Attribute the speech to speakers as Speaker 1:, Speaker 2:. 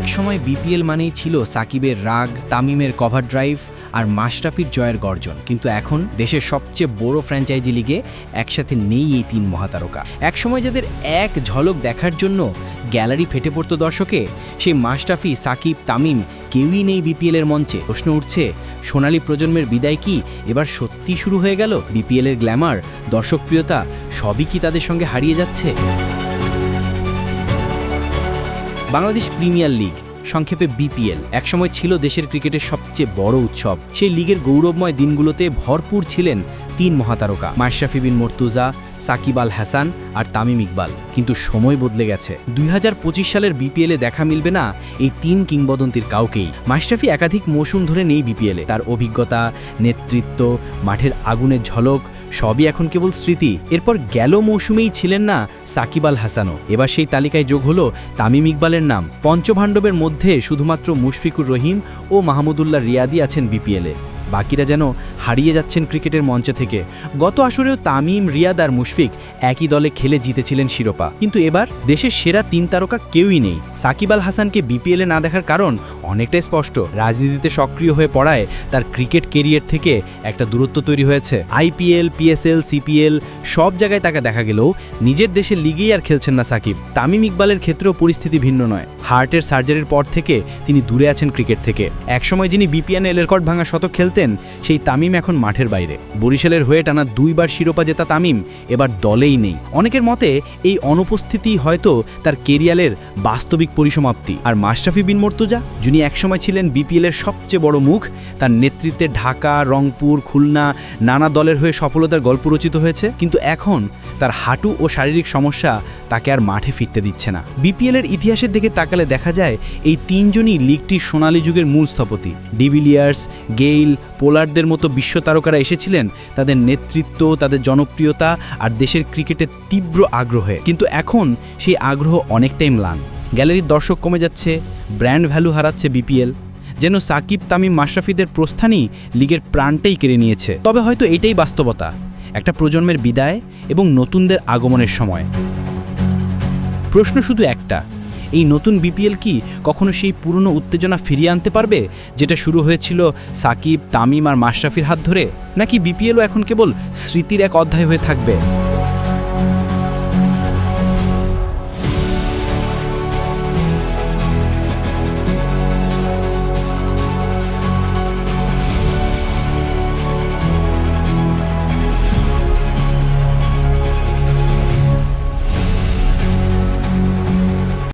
Speaker 1: একসময় বিপিএল মানেই ছিল সাকিবের রাগ, তামিমের কভার ড্রাইভ আর মাশরাফির জয়ের গর্জন। কিন্তু এখন দেশের সবচেয়ে বড় ফ্র্যাঞ্চাইজি লিগে একসাথে নেই এই তিন মহাতারকা। একসময় যাদের এক ঝলক দেখার জন্য গ্যালারি ফেটে পড়তো দর্শকে, সেই মাশরাফি, সাকিব, তামিম কেউই নেই বিপিএলের মঞ্চে। প্রশ্ন উঠছে, সোনালী প্রজন্মের বিদায় কি এবার সত্যি শুরু হয়ে গেল? বিপিএলের গ্ল্যামার দর্শকপ্রিয়তা সবই কি তাদের সঙ্গে হারিয়ে যাচ্ছে? বাংলাদেশ প্রিমিয়ার লিগ, সংক্ষেপে বিপিএল, একসময় ছিল দেশের ক্রিকেটের সবচেয়ে বড় উৎসব। সেই লিগের গৌরবময় দিনগুলোতে ভরপুর ছিলেন তিন মহাতারকা, মাশরাফি বিন মর্তুজা, সাকিব আল হাসান আর তামিম ইকবাল। কিন্তু সময় বদলে গেছে। দুই হাজার পঁচিশ সালের বিপিএলে দেখা মিলবে না এই তিন কিংবদন্তির কাউকেই। মাশরাফি একাধিক মৌসুম ধরে নেই বিপিএলে। তার অভিজ্ঞতা, নেতৃত্ব, মাঠের আগুনের ঝলক সবই এখন কেবল স্মৃতি। এরপর গেল মৌসুমেই ছিলেন না সাকিব আল হাসানও। এবার সেই তালিকায় যোগ হলো তামিম ইকবালের নাম। পঞ্চভাণ্ডবের মধ্যে শুধুমাত্র মুশফিকুর রহিম ও মাহমুদুল্লাহ রিয়াদি আছেন বিপিএলে। বাকিরা যেন হারিয়ে যাচ্ছেন ক্রিকেটের মঞ্চ থেকে। গত আসরেও তামিম, রিয়াদ আর মুশফিক একই দলে খেলে জিতেছিলেন শিরোপা। কিন্তু এবার দেশের সেরা তিন তারকা কেউই নেই। সাকিব আল হাসানকে বিপিএলে না দেখার কারণ অনেকটাই স্পষ্ট। রাজনীতিতে সক্রিয় হয়ে পড়ায় তার ক্রিকেট কেরিয়ার থেকে একটা দূরত্ব তৈরি হয়েছে। আইপিএল, পিএসএল, সিপিএল সব জায়গায় তাকে দেখা গেলেও নিজের দেশের লিগেই আর খেলছেন না সাকিব। তামিম ইকবালের ক্ষেত্রেও পরিস্থিতি ভিন্ন নয়। হার্টের সার্জারির পর থেকে তিনি দূরে আছেন ক্রিকেট থেকে। একসময় যিনি বিপিএনের রেকর্ড ভাঙা শতক খেলতেন, সেই তামিম এখন মাঠের বাইরে। বরিশালের হয়ে টানা দুইবার শিরোপা জেতা তামিম, এবার দলেই নেই। অনেকের মতে, এই অনুপস্থিতি হয়তো তার কেরিয়ারের বাস্তবিক পরিসমাপ্তি। আর মাশরাফি বিন মর্তুজা, যিনি একসময় ছিলেন বিপিএলের সবচেয়ে বড় মুখ, তার নেতৃত্বে ঢাকা, রংপুর, খুলনা, নানা দলের হয়ে সফলতার গল্প রচিত হয়েছে। কিন্তু এখন তার হাঁটু ও শারীরিক সমস্যা তাকে আর মাঠে ফিরতে দিচ্ছে না। বিপিএলের ইতিহাসের দিকে তাকালে দেখা যায়, এই তিনজনই লিগটির সোনালী যুগের মূল স্থপতি। ডিভিলিয়ার্স, গেইল পোলারদের মতো বিশ্ব তারকারা এসেছিলেন, তাদের নেতৃত্ব, তাদের জনপ্রিয়তা আর দেশের ক্রিকেটের তীব্র আগ্রহে। কিন্তু এখন সেই আগ্রহ অনেকটাই ম্লান। গ্যালারির দর্শক কমে যাচ্ছে, ব্র্যান্ড ভ্যালু হারাচ্ছে বিপিএল। যেন সাকিব, তামিম, মাশরাফিদের প্রস্থানই লিগের প্রাণটাই কেড়ে নিয়েছে। তবে হয়তো এটাই বাস্তবতা, একটা প্রজন্মের বিদায় এবং নতুনদের আগমনের সময়। প্রশ্ন শুধু একটা এই নতুন বিপিএল কি কখনো সেই পুরনো উত্তেজনা ফিরিয়ে আনতে পারবে? যেটা শুরু হয়েছিল সাকিব, তামিম আর মাশরাফির হাত ধরে? নাকি বিপিএলও এখন কেবল স্মৃতির এক অধ্যায় হয়ে থাকবে?